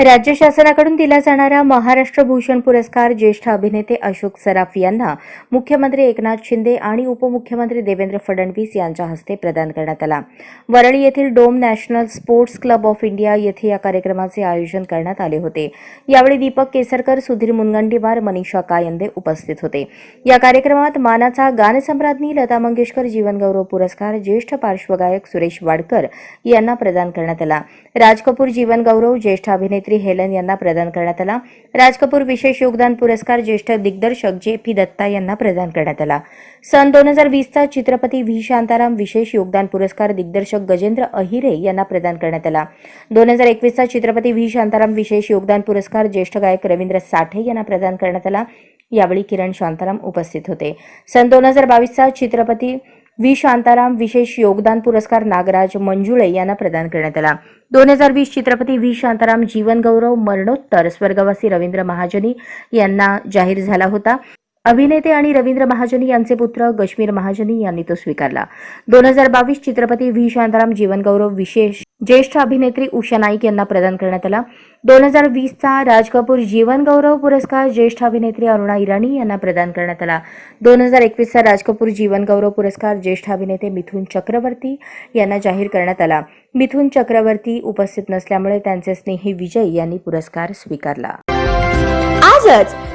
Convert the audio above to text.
राज्य शासनाकडून दिला जाणारा महाराष्ट्र भूषण पुरस्कार ज्येष्ठ अभिनेते अशोक सराफ यांना मुख्यमंत्री एकनाथ शिंदे आणि उपमुख्यमंत्री देवेंद्र फडणवीस यांच्या हस्ते प्रदान करण्यात आला. वरळी येथील dome national sports club of India येथे या कार्यक्रमाचे आयोजन करण्यात आले होते. यावेळी दीपक केसरकर सुधीर मुनगंटीवार मनीषा कायंदे उपस्थित होते. या कार्यक्रमात मानाचा गानसम्राज्ञी लता मंगेशकर जीवनगौरव पुरस्कार ज्येष्ठ पार्श्वगायक सुरेश वाडकर यांना प्रदान करण्यात आला. राज कपूर जीवनगौरव ज्येष्ठ अभिनेत्री हेलन यांना प्रदान करण्यात आला. राज कपूर विशेष योगदान पुरस्कार ज्येष्ठ दिग्दर्शक जे पी दत्ता यांना प्रदान करण्यात आला. सन दोन हजार वीसचा चित्रपती व्ही. शांताराम विशेष योगदान पुरस्कार दिग्दर्शक गजेंद्र अहिरे यांना प्रदान करण्यात आला. दोन हजार एकवीसचा चित्रपती व्ही. शांताराम विशेष योगदान पुरस्कार ज्येष्ठ गायक रवींद्र साठे यांना प्रदान करण्यात आला. यावेळी किरण शांताराम उपस्थित होते. सन दोन हजार बावीसचा चित्रपती व्ही. शांताराम विशेष योगदान पुरस्कार नागराज मंजुळे यांना प्रदान करण्यात आला. दोन हजार वीस चित्रपती व्ही. शांताराम जीवन गौरव मरणोत्तर स्वर्गवासी रवींद्र महाजनी यांना जाहीर झाला होता. अभिनेते आणि रवींद्र महाजनी यांचे पुत्र गश्मीर महाजनी यांनी तो स्वीकारला. दोन हजार बावीस चित्रपती व्ही. शांताराम जीवनगौरव विशेष ज्येष्ठ अभिनेत्री उषा नाईक यांना प्रदान करण्यात आला. दोन हजार वीसचा राज कपूर जीवनगौरव पुरस्कार ज्येष्ठ अभिनेत्री अरुणा इराणी यांना प्रदान करण्यात आला. दोन हजार एकवीसचा राज कपूर जीवनगौरव पुरस्कार ज्येष्ठ अभिनेते मिथुन चक्रवर्ती यांना जाहीर करण्यात आला. मिथुन चक्रवर्ती उपस्थित नसल्यामुळे त्यांचे स्नेही विजय यांनी पुरस्कार स्वीकारला. आजच